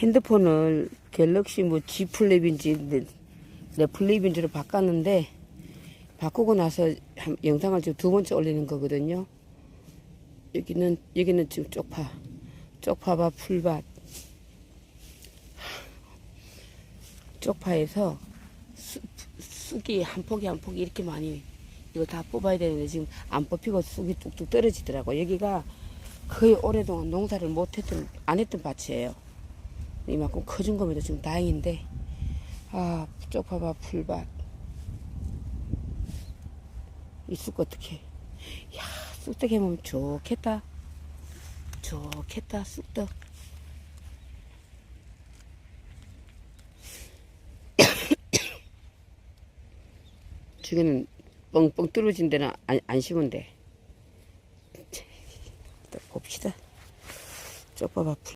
핸드폰을 갤럭시 뭐 G 플립인지 내, 내 플립인지로 바꿨는데 바꾸고 나서 한- 영상을 지금 두 번째 올리는 거거든요. 여기는 여기는 지금 쪽파, 쪽파밭, 풀밭. 쪽파에서 쑥, 쑥이 한 포기 한 포기 이렇게 많이 이거 다 뽑아야 되는데 지금 안 뽑히고 쑥이 뚝뚝 떨어지더라고. 여기가 거의 오랫동안 농사를 못 했던 안 했던 밭이에요. 이만큼 커진 겁니다. 지금 다행인데. 아 쪽파밭 풀밭. 이쑥 어떻게. 야 쑥떡 해먹으면 좋겠다. 좋겠다 쑥떡. 지금은 뻥뻥 뚫어진 데는 안, 안 심은 데. 봅시다. 쪽파밭 풀